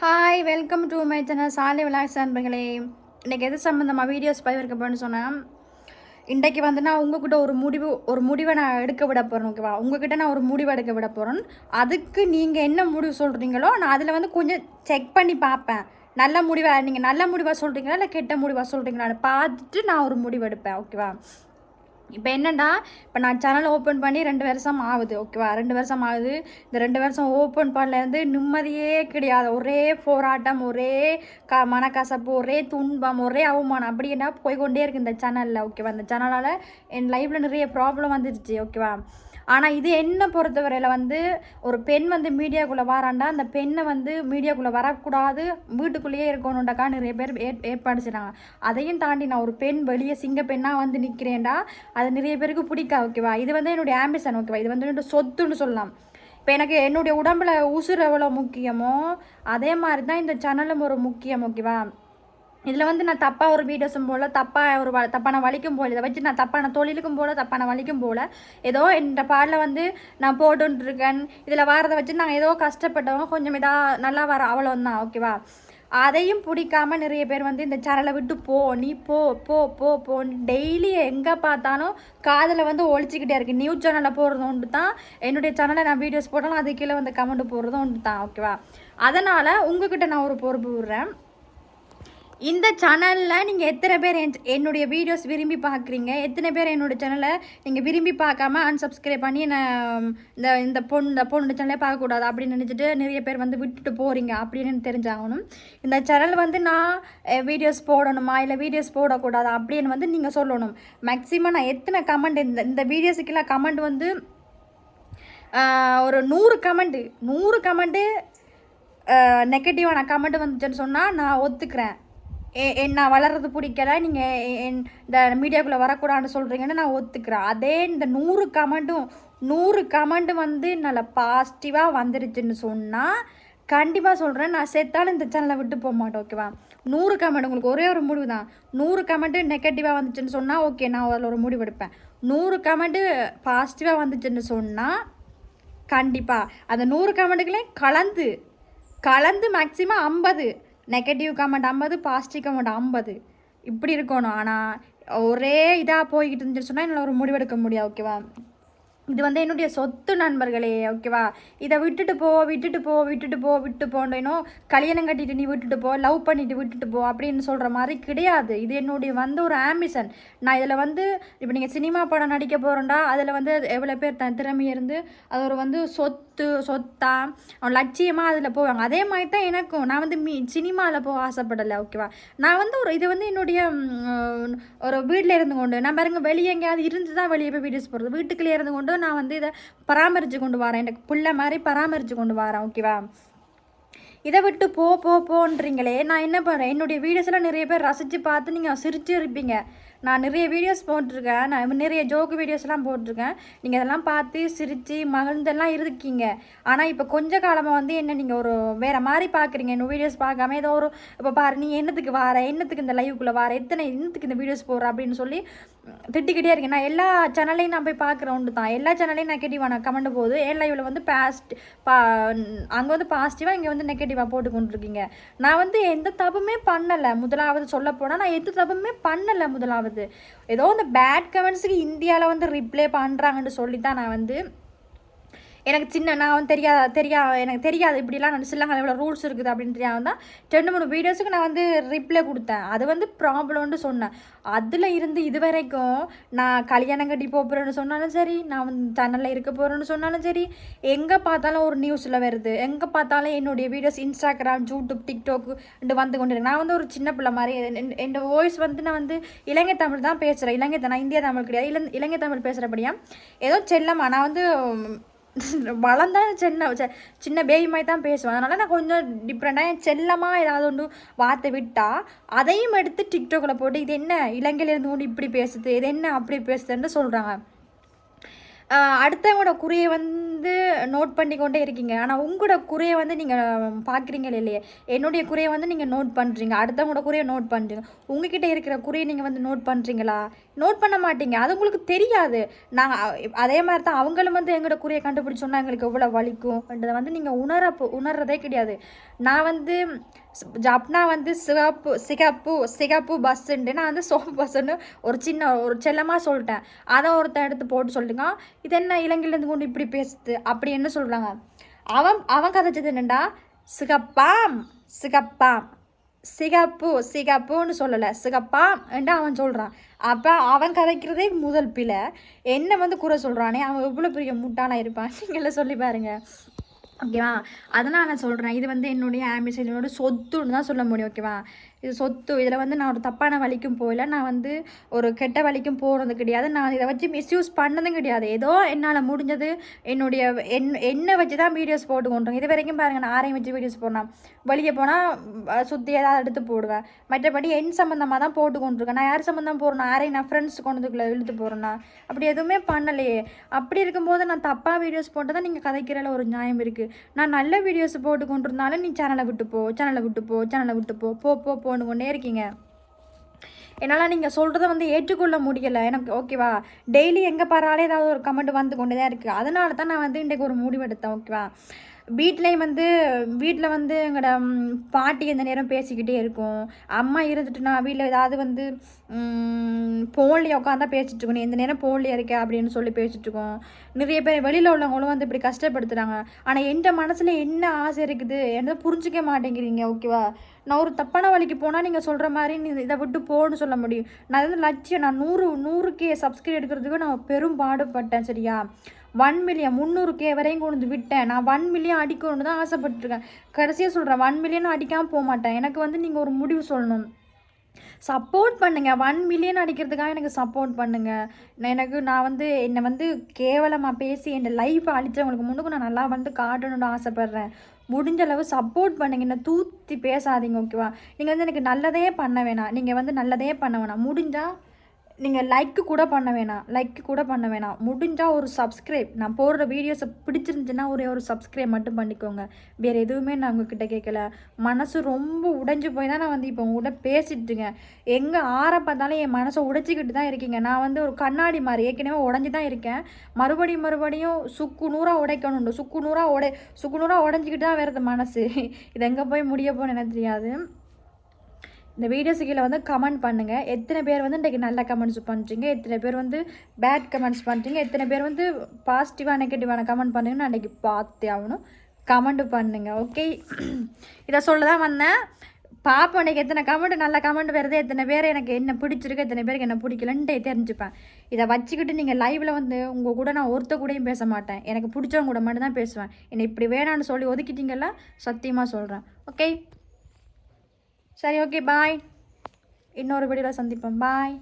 Hi welcome to my channel Salai Vilas நண்பர்களே. இன்றைக்கி எது சம்மந்தமாக வீடியோஸ் பதிவிருக்க போகிறேன்னு சொன்னேன் இன்றைக்கு வந்து நான் உங்ககிட்ட ஒரு முடிவு ஒரு முடிவை நான் எடுக்க விட போகிறேன் ஓகேவா உங்ககிட்ட நான் ஒரு முடிவு எடுக்க விட போகிறேன் அதுக்கு நீங்கள் என்ன முடிவு சொல்கிறீங்களோ நான் அதில் வந்து கொஞ்சம் செக் பண்ணி பார்ப்பேன். நல்ல முடிவாக நீங்கள் நல்ல முடிவாக சொல்கிறீங்களா இல்லை கெட்ட முடிவாக சொல்கிறீங்களான்னு பார்த்துட்டு நான் ஒரு முடிவு எடுப்பேன் ஓகேவா இப்போ என்னென்னா இப்போ நான் சேனல் ஓப்பன் பண்ணி ரெண்டு வருஷம் ஆகுது ஓகேவா ரெண்டு வருஷம் ஆகுது. இந்த ரெண்டு வருஷம் ஓப்பன் பண்ணலேருந்து நிம்மதியே கிடையாது. ஒரே போராட்டம் ஒரே க மனக்கசப்பு ஒரே துன்பம் ஒரே அவமானம். அப்படி என்ன போய்கொண்டே இருக்குது இந்த சேனலில் ஓகேவா இந்த சேனலால் என் லைஃப்பில் நிறைய ப்ராப்ளம் வந்துடுச்சு ஓகேவா ஆனால் இது என்ன பொறுத்தவரையில் வந்து ஒரு பெண் வந்து மீடியாக்குள்ளே வராண்டா அந்த பெண்ணை வந்து மீடியாக்குள்ளே வரக்கூடாது வீட்டுக்குள்ளேயே இருக்கணுண்டாக்கா நிறைய பேர் ஏற் ஏற்பாடு செய்கிறாங்க அதையும் தாண்டி நான் ஒரு பெண் வெளியே சிங்க பெண்ணாக வந்து நிற்கிறேன்டா அது நிறைய பேருக்கு பிடிக்கா ஓகேவா? இது வந்து என்னுடைய ஆம்பிஷன் ஓகேவா? இது வந்து என்னோட சொத்துன்னு சொல்லலாம். இப்போ எனக்கு என்னுடைய உடம்புல உசுறு எவ்வளோ முக்கியமோ அதே மாதிரி தான் இந்த சேனலும் ஒரு முக்கியம் ஓகேவா? இதில் வந்து நான் தப்பாக ஒரு வீடியோஸும் போல் தப்பாக ஒரு வ தப்பான வலிக்கும் போல் இதை வச்சு நான் தப்பான தொழிலுக்கும் போல் தப்பான வலிக்கும் போல் ஏதோ இந்த பாடல வந்து நான் போட்டுருக்கேன் இதில் வரதை வச்சு நாங்கள் ஏதோ கஷ்டப்பட்டவங்க கொஞ்சம் இதாக நல்லா வர அவ்வளோந்தான் ஓகேவா அதையும் பிடிக்காம நிறைய பேர் வந்து இந்த சேனலை விட்டு போ நீ போ போ போ போ டெய்லி எங்கே பார்த்தாலும் காதில் வந்து ஒழிச்சிக்கிட்டே இருக்குது நியூஸ் சேனலில் போடுறது ஒன்று தான் என்னுடைய சேனலில் நான் வீடியோஸ் போட்டாலும் அது கீழே வந்து கமெண்ட் போடுறதும் ஒன்று தான் ஓகேவா அதனால் உங்ககிட்ட நான் ஒரு பொறுப்பு விடுறேன். இந்த சேனலில் நீங்கள் எத்தனை பேர் என் என்னுடைய வீடியோஸ் விரும்பி பார்க்குறீங்க? எத்தனை பேர் என்னோடய சேனலை நீங்கள் விரும்பி பார்க்காம அன்சப்ஸ்கிரைப் பண்ணி நான் இந்த இந்த பொண்ணு இந்த பொண்ணு சேனலே பார்க்கக்கூடாது அப்படின்னு நினச்சிட்டு நிறைய பேர் வந்து விட்டுட்டு போகிறீங்க அப்படின்னு தெரிஞ்சாகணும். இந்த சேனல் வந்து நான் வீடியோஸ் போடணுமா? இல்லை வீடியோஸ் போடக்கூடாது? அப்படின்னு வந்து நீங்கள் சொல்லணும். மேக்ஸிமம் நான் எத்தனை கமெண்ட் இந்த இந்த வீடியோஸுக்கெல்லாம் கமெண்ட் வந்து ஒரு நூறு கமெண்ட்டு நூறு கமெண்ட்டு நெகட்டிவான கமெண்ட் வந்துச்சுன்னு சொன்னால் நான் ஒத்துக்கிறேன். நான் வளர்றது பிடிக்கல நீங்கள் என் இந்த மீடியாக்குள்ளே வரக்கூடாதுன்னு சொல்கிறீங்கன்னு நான் ஒத்துக்கிறேன். அதே இந்த நூறு கமெண்ட்டும் நூறு கமெண்ட் வந்து நல்ல பாசிட்டிவாக வந்துருச்சுன்னு சொன்னால் கண்டிப்பாக சொல்கிறேன் நான் செத்தாலும் இந்த சேனலை விட்டு போக மாட்டேன் ஓகேவா நூறு கமெண்ட் உங்களுக்கு ஒரே ஒரு முடிவு தான். நூறு கமெண்ட்டு நெகட்டிவாக வந்துச்சுன்னு சொன்னால் ஓகே நான் அதில் ஒரு முடிவு எடுப்பேன். நூறு கமெண்ட்டு பாசிட்டிவாக வந்துச்சுன்னு சொன்னால் கண்டிப்பாக அந்த நூறு கமெண்ட்டுகளையும் கலந்து கலந்து மேக்ஸிமம் ஐம்பது. நெகட்டிவ் கமெண்ட் ஐம்பது பாசிட்டிவ் கமெண்ட் ஐம்பது. இப்படி இருக்கணும். ஆனால் ஒரே இதாக போய்கிட்டு இருந்துச்சு சொன்னால் என்னால் ஒரு முடிவெடுக்க முடியாது ஓகேவா இது வந்து என்னுடைய சொத்து நண்பர்களே ஓகேவா இதை விட்டுட்டு போ விட்டுட்டு போ விட்டுட்டு போ விட்டு போன்றேனோ கல்யாணம் கட்டிட்டு நீ விட்டுட்டு போ லவ் பண்ணிட்டு விட்டுட்டு போ அப்படின்னு சொல்கிற மாதிரி கிடையாது. இது என்னுடைய வந்து ஒரு ஆம்பிஷன் நான் இதில் வந்து இப்போ நீங்கள் சினிமா படம் நடிக்க போகிறோண்டா அதில் வந்து எவ்வளோ பேர் தன் திறமை இருந்து அது ஒரு வந்து சொத்து சொத்து சொத்தா லட்சியமாக அதில் போவாங்க. அதே மாதிரி தான் எனக்கும். நான் வந்து மீ சினிமாவில் போக ஆசைப்படலை ஓகேவா? நான் வந்து ஒரு இது வந்து என்னுடைய ஒரு வீட்டில் இருந்து கொண்டு நான் பாருங்க வெளியே எங்கேயாவது இருந்து தான் வெளியே போய் வீடியோஸ் போகிறது வீட்டுக்குள்ளே இருந்து கொண்டு நான் வந்து இதை பராமரித்து கொண்டு வரேன். எனக்கு பிள்ளை மாதிரி பராமரித்து கொண்டு வரேன் ஓகேவா? இதை விட்டு போ போ போன்றீங்களே. நான் என்ன பண்ணுறேன் என்னுடைய வீடியோஸ்லாம் நிறைய பேர் ரசித்து பார்த்து நீங்கள் சிரிச்சு இருப்பீங்க. நான் நிறைய வீடியோஸ் போட்டிருக்கேன். நான் நிறைய ஜோக்கு வீடியோஸ்லாம் போட்டிருக்கேன். நீங்கள் அதெல்லாம் பார்த்து சிரித்து மகிழ்ந்தெல்லாம் இருக்கீங்க. ஆனால் இப்போ கொஞ்ச காலமாக வந்து என்ன நீங்கள் ஒரு வேறு மாதிரி பார்க்குறீங்க. இன்னும் வீடியோஸ் பார்க்காம ஏதோ ஒரு இப்போ பாரு நீ என்னத்துக்கு வார? என்னத்துக்கு இந்த லைவுக்குள்ளே வார? எத்தனை என்னத்துக்கு இந்த வீடியோஸ் போடுற? அப்படின்னு சொல்லி திட்டிக்கிட்டே இருக்கேன். நான் எல்லா சேனல்லையும் நான் போய் பார்க்குற ஒன்று தான். எல்லா சேனல்லையும் நெகட்டிவான கமெண்ட் போகுது. ஏன் லைவில் வந்து பாஸ்ட் பா அங்கே வந்து பாசிட்டிவாக இங்கே வந்து நெகட்டிவாக போட்டு கொண்டுருக்கீங்க? நான் வந்து எந்த தப்புமே பண்ணலை. முதலாவது சொல்ல போனால் நான் எந்த தப்புமே பண்ணலை முதலாவது. ஏதோ இந்த பேட் கமெண்ட்ஸுக்கு இந்தியாவில் வந்து ரிப்ளை பண்ணுறாங்கன்னு சொல்லி தான் நான் வந்து எனக்கு சின்ன நான் வந்து தெரியாத தெரியா எனக்கு தெரியாது. இப்படிலாம் நான் சில்லங்க எவ்வளோ ரூல்ஸ் இருக்குது அப்படின்னு தெரியாமல் தான் ரெண்டு மூணு வீடியோஸுக்கு நான் வந்து ரிப்ளை கொடுத்தேன். அது வந்து ப்ராப்ளம்னு சொன்னேன். அதில் இருந்து இது வரைக்கும் நான் கல்யாணம் கட்டி போகிறேன்னு சொன்னாலும் சரி நான் வந்து சேனலில் இருக்க போகிறேன்னு சொன்னாலும் சரி எங்கே பார்த்தாலும் ஒரு நியூஸில் வருது. எங்கே பார்த்தாலும் என்னுடைய வீடியோஸ் இன்ஸ்டாகிராம் யூடியூப் டிக்டாக் வந்து கொண்டு நான் வந்து ஒரு சின்ன பிள்ளை மாதிரி என் வாய்ஸ் வந்து நான் வந்து இலங்கை தமிழ் தான் பேசுகிறேன் இலங்கை நான் இந்திய தமிழ் கிடையாது. இலங்கை இலங்கை தமிழ் பேசுகிறபடியா ஏதோ செல்லம்மா நான் வந்து வளர்ந்தாலும் சின்ன சின்ன பேபி மாதிரி தான் பேசுவேன். அதனால் நான் கொஞ்சம் டிஃப்ரெண்ட்டாக என் செல்லமாக ஏதாவது ஒன்று வார்த்தை விட்டால் அதையும் எடுத்து டிக்டாக்கில் போட்டு இது என்ன? இலங்கையிலேருந்து கொண்டு இப்படி பேசுது இது என்ன அப்படி பேசுதுன்னு சொல்கிறாங்க அடுத்தவங்களோட குறையை வந்து நோட் பண்ணிக்கொண்டே இருக்கீங்க. ஆனால் உங்களோட குறையை வந்து நீங்கள் பார்க்குறீங்களே இல்லையே என்னுடைய குறையை வந்து நீங்கள் நோட் பண்ணுறீங்க அடுத்தவங்களோட குறையை நோட் பண்ணுறீங்க உங்ககிட்ட இருக்கிற குறையை நீங்கள் வந்து நோட் பண்ணுறீங்களா நோட் பண்ண மாட்டீங்க. அது உங்களுக்கு தெரியாது. நாங்கள் அதே மாதிரி தான் அவங்களும் வந்து எங்களோட குறையை கண்டுபிடிச்சோன்னா எங்களுக்கு எவ்வளோ வலிக்கும்ன்றதை வந்து நீங்கள் உணர உணர்றதே கிடையாது. நான் வந்து ஜப்னா வந்து சிகப்பு சிகப்பு சிகப்பு பஸ்ஸுன்ட்டு நான் வந்து சோப்பு பஸ்ஸுன்னு ஒரு சின்ன ஒரு செல்லமாக சொல்லிட்டேன். அதை ஒருத்தன் எடுத்து போட்டு சொல்லிட்டுங்க இது என்ன இலங்கையிலேருந்து கொண்டு இப்படி பேசுது? அப்படி என்ன சொல்கிறாங்க அவன் அவன் கதைச்சது என்னண்டா? சிகப்பாம் சிகப்பாம். சிகப்பு சிகப்புன்னு சொல்லலை. சிகப்பாம் என்று அவன் சொல்கிறான் அப்போ அவன் கதைக்கிறதே முதல் பிழை. என்ன வந்து குறை சொல்கிறானே அவன் எவ்வளோ பெரிய முட்டாளாக இருப்பான்? நீங்களே சொல்லி பாருங்கள் ஓகேவா? அதனால் நான் சொல்கிறேன் இது வந்து என்னுடைய ஆம்பிஷன் என்னோட சொத்துன்னு தான் சொல்ல முடியும் ஓகேவா? இது சொத்து இதில் வந்து நான் ஒரு தப்பான வழிக்கும் போகல. நான் வந்து ஒரு கெட்ட வழிக்கும் போகிறது கிடையாது. நான் இதை வச்சு மிஸ்யூஸ் பண்ணதும் கிடையாது. ஏதோ என்னால் முடிஞ்சது. என்னுடைய என் என்னை வச்சு தான் வீடியோஸ் போட்டு கொண்டுருங்க இது வரைக்கும் பாருங்கள் நான் ஆரையும் வச்சு வீடியோஸ் போடலாம். வெளியே போனால் சுற்றி ஏதாவது எடுத்து போடுவேன். மற்றபடி என் சம்மந்தமாக தான் போட்டு கொண்டிருக்கேன் நான் யார் சம்மந்தம் போகிறேன் ஆரையும் நான் ஃப்ரெண்ட்ஸ் கொண்டதுக்குள்ளே இழுத்து போகிறேன்னா அப்படி எதுவுமே பண்ணலையே. அப்படி இருக்கும்போது நான் தப்பாக வீடியோஸ் போட்டு தான் நீங்கள் கதைக்கிறல ஒரு நியாயம் இருக்குது நான் நல்ல வீடியோஸ் போட்டு கொண்டிருந்தாலும் நீ சேனலை விட்டு போ சேனலை விட்டு போ சேனலை விட்டு போ போ போ போன்னு கொண்டே இருக்கீங்க. என்னால் நீங்கள் சொல்கிறத வந்து ஏற்றுக்கொள்ள முடியலை. எனக்கு ஓகேவா டெய்லி எங்கே பாராலே ஏதாவது ஒரு கமெண்ட் வந்து கொண்டு தான் இருக்குது அதனால தான் நான் வந்து இன்றைக்கு ஒரு முடிவு எடுத்தேன் ஓகேவா வீட்லேயும் வந்து வீட்டில் வந்து எங்களோட பாட்டி எந்த நேரம் பேசிக்கிட்டே இருக்கும். அம்மா இருந்துட்டுனா வீட்டில் ஏதாவது வந்து ஃபோன்லேயே உட்காந்தா பேசிட்டு இருக்கணும். எந்த நேரம் ஃபோன்லேயே இருக்க அப்படின்னு சொல்லி பேசிகிட்ருக்கோம் நிறைய பேர் வெளியில் உள்ளவங்களும் வந்து இப்படி கஷ்டப்படுத்துகிறாங்க ஆனால் எந்த மனசில் என்ன ஆசை இருக்குது? என்ன புரிஞ்சிக்க மாட்டேங்கிறீங்க ஓகேவா? நான் ஒரு தப்பான வழிக்கு போனால் நீங்கள் சொல்கிற மாதிரி நீ இதை விட்டு போன்னு சொல்ல முடியும். நான் வந்து லட்சியம்? நான் நூறு நூறு கே சப்ஸ்கிரைப் எடுக்கிறதுக்கு நான் பெரும் பாடுபட்டேன் சரியா? ஒன் மில்லியன் முந்நூறு கே வரையும் கொண்டு வந்து விட்டேன். நான் ஒன் மில்லியன் அடிக்கணும்னு தான் ஆசைப்பட்டுருக்கேன் கடைசியாக சொல்கிறேன் ஒன் மில்லியன் அடிக்காமல் போக மாட்டேன். எனக்கு வந்து நீங்கள் ஒரு முடிவு சொல்லணும். சப்போர்ட் பண்ணுங்கள் ஒன் மில்லியன் அடிக்கிறதுக்காக எனக்கு சப்போர்ட் பண்ணுங்கள் நான் எனக்கு நான் வந்து என்னை வந்து கேவலமாக பேசி என் லைஃப்பை அழிச்சவங்களுக்கு முன்னுக்கு நான் நல்லா வந்து காட்டணும்னு ஆசைப்பட்றேன். முடிஞ்ச அளவு சப்போர்ட் பண்ணுங்க. என்ன தூத்தி பேசாதீங்க ஓகேவா நீங்கள் வந்து எனக்கு நல்லதே பண்ண வேணாம். நீங்கள் வந்து நல்லதே பண்ண வேணாம். முடிஞ்சால் நீங்கள் லைக்கு கூட பண்ண வேணாம் லைக்கு கூட பண்ண வேணாம். முடிஞ்சால் ஒரு சப்ஸ்கிரைப் நான் போடுற வீடியோஸை பிடிச்சிருந்துச்சுன்னா ஒரே ஒரு சப்ஸ்கிரைப் மட்டும் பண்ணிக்கோங்க. வேறு எதுவுமே நான் உங்ககிட்ட கேட்கல மனசு ரொம்ப உடைஞ்சு போய் தான் நான் வந்து இப்போ உங்கள்கிட்ட பேசிட்டுங்க எங்கே ஆற பார்த்தாலும் என் மனசை உடைச்சிக்கிட்டு தான் இருக்கீங்க. நான் வந்து ஒரு கண்ணாடி மாதிரி ஏற்கனவே உடஞ்சி தான் இருக்கேன். மறுபடியும் மறுபடியும் சுக்கு நூறாக உடைக்கணுண்டு சுக்கு நூறாக உடை சுக்கு நூறாக உடஞ்சிக்கிட்டு தான் வருது மனசு. இது எங்கே போய் முடிய போன்னு எனக்கு தெரியாது. இந்த வீடியோஸ் கீழே வந்து கமெண்ட் பண்ணுங்கள் எத்தனை பேர் வந்து இன்றைக்கி நல்ல கமெண்ட்ஸ் பண்ணுறீங்க எத்தனை பேர் வந்து பேட் கமெண்ட்ஸ் பண்ணுறீங்க எத்தனை பேர் வந்து பாசிட்டிவாக நெகட்டிவான கமெண்ட் பண்ணுறீங்கன்னு அன்றைக்கி இன்றைக்கி பார்த்தே ஆகணும். கமெண்ட் பண்ணுங்கள் ஓகே இதை சொல்ல தான் வந்தேன். பார்ப்போம் எனக்கு எத்தனை கமெண்ட் நல்ல கமெண்ட் வருது? எத்தனை பேர் எனக்கு என்ன பிடிச்சிருக்கு? எத்தனை பேருக்கு என்ன பிடிக்கலன்ட்டு தெரிஞ்சுப்பேன். இதை வச்சுக்கிட்டு நீங்கள் லைவில் வந்து உங்கள் கூட நான் ஒருத்த கூடயும் பேச மாட்டேன். எனக்கு பிடிச்சவங்க கூட மட்டும்தான் பேசுவேன். என்னை இப்படி வேணான்னு சொல்லி ஒதுக்கிட்டீங்கல்ல சத்தியமாக சொல்கிறேன் ஓகே சரி ஓகே பாய் இன்னொரு வீடியோவில் சந்திப்போம். பாய்